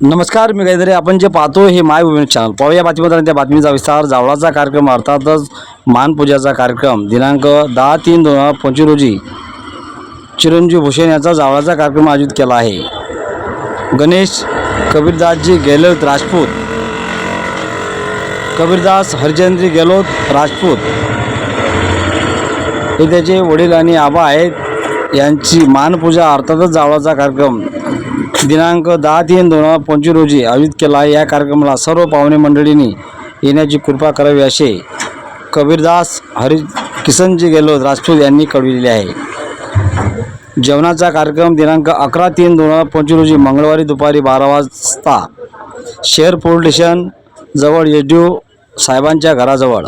नमस्कार मी काहीतरी आपण जे पाहतो हे माय भूमी चॅनल पाहूया बातमीदारांच्या त्या बातमीचा विस्तार. जावळाचा कार्यक्रम अर्थातच मानपूजाचा कार्यक्रम. दिनांक दहा तीन दोन हजार पंचवीस रोजी चिरंजीव भूषण यांचा जावळाचा कार्यक्रम आयोजित केला आहे. गणेश कबीरदासजी गेलोत राजपूत. कबीरदास हरचंद्री गेलोत राजपूत. हे त्याचे वडील आणि आबा आहेत. यांची मानपूजा अर्थातच जावळाचा कार्यक्रम. दिनांक दहा तीन दोन हजार पंचवीस रोजी आयोजित केला आहे या कार्यक्रमाला सर्व पाहुणे मंडळींनी येण्याची कृपा करावी असे कबीरदास हरि किसनजी गेहलोत राजपूत यांनी कळविलेले आहे. जेवणाचा कार्यक्रम दिनांक अकरा तीन दोन हजार पंचवीस रोजी मंगळवारी दुपारी बारा वाजता शेअर पोलीस स्टेशन जवळ एस डी ओ साहेबांच्या घराजवळ.